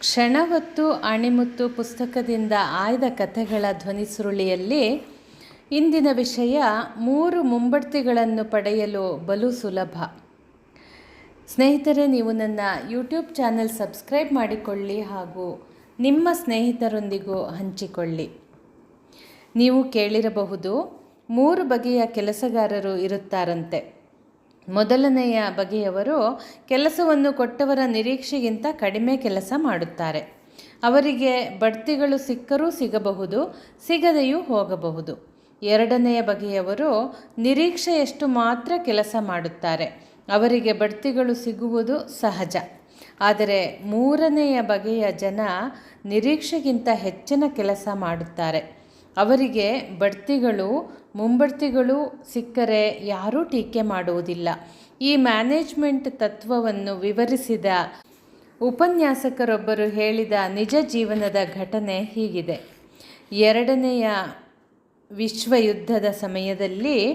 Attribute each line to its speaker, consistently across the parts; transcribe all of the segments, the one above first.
Speaker 1: ಕ್ಷಣವತ್ತು ಅಣಿಮುತ್ತು ಪುಸ್ತಕದಿಂದ ಆಯ್ದ ಕಥೆಗಳ ಧ್ವನಿಸುರುಳಿಯಲ್ಲಿ ಇಂದಿನ ವಿಷಯ ಮೂರು ಮುಂಬಡ್ತಿಗಳನ್ನು ಪಡೆಯಲು ಬಲು ಸುಲಭ. ಸ್ನೇಹಿತರೆ, ನೀವು ನನ್ನ ಯೂಟ್ಯೂಬ್ ಚಾನೆಲ್ ಸಬ್ಸ್ಕ್ರೈಬ್ ಮಾಡಿಕೊಳ್ಳಿ ಹಾಗೂ ನಿಮ್ಮ ಸ್ನೇಹಿತರೊಂದಿಗೂ ಹಂಚಿಕೊಳ್ಳಿ. ನೀವು ಕೇಳಿರಬಹುದು, ಮೂರು ಬಗೆಯ ಕೆಲಸಗಾರರು ಇರುತ್ತಾರಂತೆ. ಮೊದಲನೆಯ ಬಗೆಯವರು ಕೆಲಸವನ್ನು ಕೊಟ್ಟವರ ನಿರೀಕ್ಷೆಗಿಂತ ಕಡಿಮೆ ಕೆಲಸ ಮಾಡುತ್ತಾರೆ. ಅವರಿಗೆ ಬಡ್ತಿಗಳು ಸಿಕ್ಕರೂ ಸಿಗಬಹುದು, ಸಿಗದೆಯೂ ಹೋಗಬಹುದು. ಎರಡನೆಯ ಬಗೆಯವರು ನಿರೀಕ್ಷೆಯಷ್ಟು ಮಾತ್ರ ಕೆಲಸ ಮಾಡುತ್ತಾರೆ. ಅವರಿಗೆ ಬಡ್ತಿಗಳು ಸಿಗುವುದು ಸಹಜ. ಆದರೆ ಮೂರನೆಯ ಬಗೆಯ ಜನ ನಿರೀಕ್ಷೆಗಿಂತ ಹೆಚ್ಚಿನ ಕೆಲಸ ಮಾಡುತ್ತಾರೆ. ಅವರಿಗೆ ಬಡ್ತಿಗಳು, ಮುಂಬಡ್ತಿಗಳು ಸಿಕ್ಕರೆ ಯಾರೂ ಟೀಕೆ ಮಾಡುವುದಿಲ್ಲ. ಈ ಮ್ಯಾನೇಜ್ಮೆಂಟ್ ತತ್ವವನ್ನು ವಿವರಿಸಿದ ಉಪನ್ಯಾಸಕರೊಬ್ಬರು ಹೇಳಿದ ನಿಜ ಜೀವನದ ಘಟನೆ ಹೀಗಿದೆ. ಎರಡನೆಯ ವಿಶ್ವಯುದ್ಧದ ಸಮಯದಲ್ಲಿ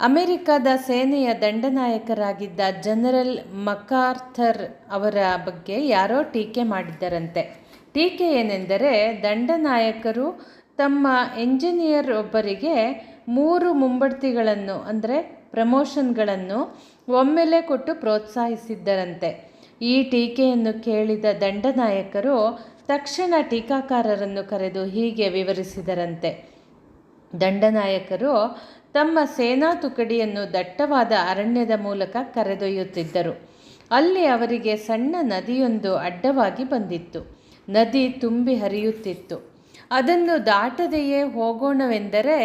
Speaker 1: ಅಮೆರಿಕದ ಸೇನೆಯ ದಂಡನಾಯಕರಾಗಿದ್ದ ಜನರಲ್ ಮಕಾರ್ಥರ್ ಅವರ ಬಗ್ಗೆ ಯಾರೋ ಟೀಕೆ ಮಾಡಿದ್ದರಂತೆ. ಟೀಕೆ ಏನೆಂದರೆ, ದಂಡನಾಯಕರು ತಮ್ಮ ಎಂಜಿನಿಯರ್ ಒಬ್ಬರಿಗೆ ಮೂರು ಮುಂಬಡ್ತಿಗಳನ್ನು, ಅಂದರೆ ಪ್ರಮೋಷನ್ಗಳನ್ನು ಒಮ್ಮೆಲೆ ಕೊಟ್ಟು ಪ್ರೋತ್ಸಾಹಿಸಿದ್ದರಂತೆ. ಈ ಟೀಕೆಯನ್ನು ಕೇಳಿದ ದಂಡನಾಯಕರು ತಕ್ಷಣ ಟೀಕಾಕಾರರನ್ನು ಕರೆದು ಹೀಗೆ ವಿವರಿಸಿದರಂತೆ. ದಂಡನಾಯಕರು ತಮ್ಮ ಸೇನಾ ತುಕಡಿಯನ್ನು ದಟ್ಟವಾದ ಅರಣ್ಯದ ಮೂಲಕ ಕರೆದೊಯ್ಯುತ್ತಿದ್ದರು. ಅಲ್ಲಿ ಅವರಿಗೆ ಸಣ್ಣ ನದಿಯೊಂದು ಅಡ್ಡವಾಗಿ ಬಂದಿತ್ತು. ನದಿ ತುಂಬಿ ಹರಿಯುತ್ತಿತ್ತು. ಅದನ್ನು ದಾಟದೆಯೇ ಹೋಗೋಣವೆಂದರೆ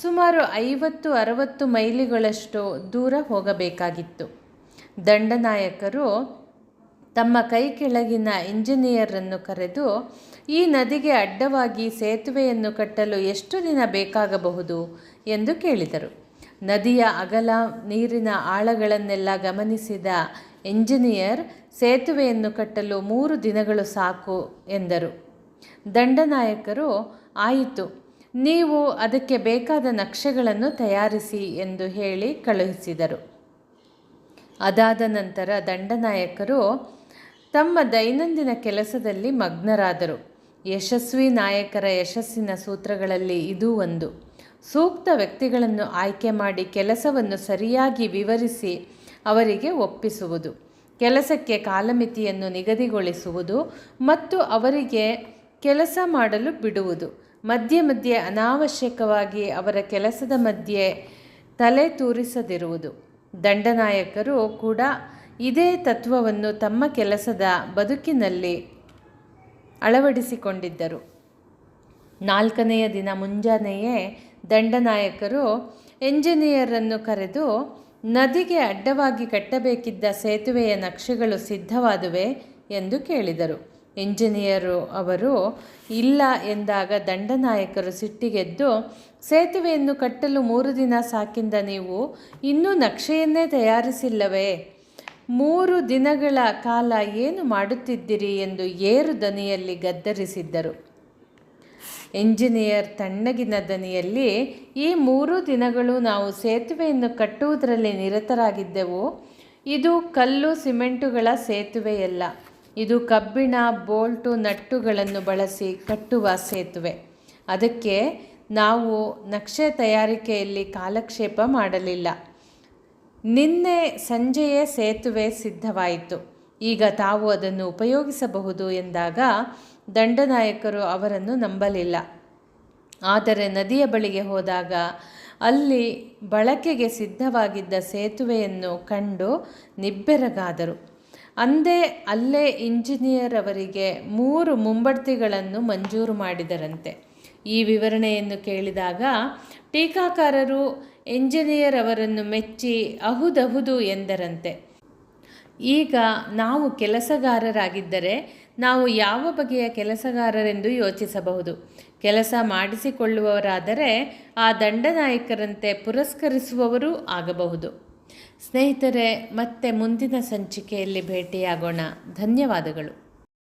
Speaker 1: ಸುಮಾರು ಐವತ್ತು ಅರವತ್ತು ಮೈಲಿಗಳಷ್ಟು ದೂರ ಹೋಗಬೇಕಾಗಿತ್ತು. ದಂಡನಾಯಕರು ತಮ್ಮ ಕೈ ಕೆಳಗಿನ ಇಂಜಿನಿಯರನ್ನು ಕರೆದು, ಈ ನದಿಗೆ ಅಡ್ಡವಾಗಿ ಸೇತುವೆಯನ್ನು ಕಟ್ಟಲು ಎಷ್ಟು ದಿನ ಬೇಕಾಗಬಹುದು? ಎಂದು ಕೇಳಿದರು. ನದಿಯ ಅಗಲ, ನೀರಿನ ಆಳಗಳನ್ನೆಲ್ಲ ಗಮನಿಸಿದ ಇಂಜಿನಿಯರ್, ಸೇತುವೆಯನ್ನು ಕಟ್ಟಲು ಮೂರು ದಿನಗಳು ಸಾಕು ಎಂದರು. ದಂಡನಾಯಕರು ಆಯಿತು. ನೀವು ಅದಕ್ಕೆ ಬೇಕಾದ ನಕ್ಷೆಗಳನ್ನು ತಯಾರಿಸಿ ಎಂದು ಹೇಳಿ ಕಳುಹಿಸಿದರು. ಅದಾದ ನಂತರ ದಂಡನಾಯಕರು ತಮ್ಮ ದೈನಂದಿನ ಕೆಲಸದಲ್ಲಿ ಮಗ್ನರಾದರು. ಯಶಸ್ವಿ ನಾಯಕರ ಯಶಸ್ಸಿನ ಸೂತ್ರಗಳಲ್ಲಿ ಇದೂ ಒಂದು. ಸೂಕ್ತ ವ್ಯಕ್ತಿಗಳನ್ನು ಆಯ್ಕೆ ಮಾಡಿ ಕೆಲಸವನ್ನು ಸರಿಯಾಗಿ ವಿವರಿಸಿ ಅವರಿಗೆ ಒಪ್ಪಿಸುವುದು. ಕೆಲಸಕ್ಕೆ ಕಾಲಮಿತಿಯನ್ನು ನಿಗದಿಗೊಳಿಸುವುದು ಮತ್ತು ಅವರಿಗೆ ಕೆಲಸ ಮಾಡಲು ಬಿಡುವುದು. ಮಧ್ಯೆ ಮಧ್ಯೆ ಅನಾವಶ್ಯಕವಾಗಿ ಅವರ ಕೆಲಸದ ಮಧ್ಯೆ ತಲೆ ತೂರಿಸದಿರುವುದು. ದಂಡನಾಯಕರು ಕೂಡ ಇದೇ ತತ್ವವನ್ನು ತಮ್ಮ ಕೆಲಸದ ಬದುಕಿನಲ್ಲಿ ಅಳವಡಿಸಿಕೊಂಡಿದ್ದರು. ನಾಲ್ಕನೆಯ ದಿನ ಮುಂಜಾನೆಯೇ ದಂಡನಾಯಕರು ಎಂಜಿನಿಯರನ್ನು ಕರೆದು, ನದಿಗೆ ಅಡ್ಡವಾಗಿ ಕಟ್ಟಬೇಕಿದ್ದ ಸೇತುವೆಯ ನಕ್ಷೆಗಳು ಸಿದ್ಧವಾದುವೆ? ಎಂದು ಕೇಳಿದರು. ಇಂಜಿನಿಯರು ಅವರು, ಇಲ್ಲ ಎಂದಾಗ ದಂಡನಾಯಕರು ಸಿಟ್ಟಿಗೆದ್ದು, ಸೇತುವೆಯನ್ನು ಕಟ್ಟಲು ಮೂರು ದಿನ ಸಾಕಿಂದ ನೀವು ಇನ್ನೂ ನಕ್ಷೆಯನ್ನೇ ತಯಾರಿಸಿಲ್ಲವೇ? ಮೂರು ದಿನಗಳ ಕಾಲ ಏನು ಮಾಡುತ್ತಿದ್ದಿರಿ? ಎಂದು ಏರು ದನಿಯಲ್ಲಿ ಗದ್ದರಿಸಿದ್ದರು. ಎಂಜಿನಿಯರ್ ತಣ್ಣಗಿನ ದನಿಯಲ್ಲಿ, ಈ ಮೂರು ದಿನಗಳು ನಾವು ಸೇತುವೆಯನ್ನು ಕಟ್ಟುವುದರಲ್ಲಿ ನಿರತರಾಗಿದ್ದೆವು. ಇದು ಕಲ್ಲು ಸಿಮೆಂಟುಗಳ ಸೇತುವೆಯಲ್ಲ. ಇದು ಕಬ್ಬಿಣ, ಬೋಲ್ಟು ನಟ್ಟುಗಳನ್ನು ಬಳಸಿ ಕಟ್ಟುವ ಸೇತುವೆ. ಅದಕ್ಕೆ ನಾವು ನಕ್ಷೆ ತಯಾರಿಕೆಯಲ್ಲಿ ಕಾಲಕ್ಷೇಪ ಮಾಡಲಿಲ್ಲ. ನಿನ್ನೆ ಸಂಜೆಯೇ ಸೇತುವೆ ಸಿದ್ಧವಾಯಿತು. ಈಗ ತಾವು ಅದನ್ನು ಉಪಯೋಗಿಸಬಹುದು ಎಂದಾಗ ದಂಡನಾಯಕರು ಅವರನ್ನು ನಂಬಲಿಲ್ಲ. ಆದರೆ ನದಿಯ ಬಳಿಗೆ ಹೋದಾಗ ಅಲ್ಲಿ ಬಳಕೆಗೆ ಸಿದ್ಧವಾಗಿದ್ದ ಸೇತುವೆಯನ್ನು ಕಂಡು ನಿಬ್ಬೆರಗಾದರು. ಅಂದೇ ಅಲ್ಲೇ ಇಂಜಿನಿಯರ್ ಅವರಿಗೆ ಮೂರು ಮುಂಬಡ್ತಿಗಳನ್ನು ಮಂಜೂರು ಮಾಡಿದರಂತೆ. ಈ ವಿವರಣೆಯನ್ನು ಕೇಳಿದಾಗ, ಟೀಕಾಕಾರರು ಎಂಜಿನಿಯರ್ ಅವರನ್ನು ಮೆಚ್ಚಿ ಅಹುದಹುದು ಎಂದರಂತೆ. ಈಗ ನಾವು ಕೆಲಸಗಾರರಾಗಿದ್ದರೆ ನಾವು ಯಾವ ಬಗೆಯ ಕೆಲಸಗಾರರೆಂದು ಯೋಚಿಸಬಹುದು. ಕೆಲಸ ಮಾಡಿಸಿಕೊಳ್ಳುವವರಾದರೆ ಆ ದಂಡನಾಯಕರಂತೆ ಪುರಸ್ಕರಿಸುವವರೂ ಆಗಬಹುದು. ಸ್ನೇಹಿತರೆ ಮತ್ತೆ ಮುಂದಿನ ಸಂಚಿಕೆಯಲ್ಲಿ ಭೇಟಿಯಾಗೋಣ. ಧನ್ಯವಾದಗಳು.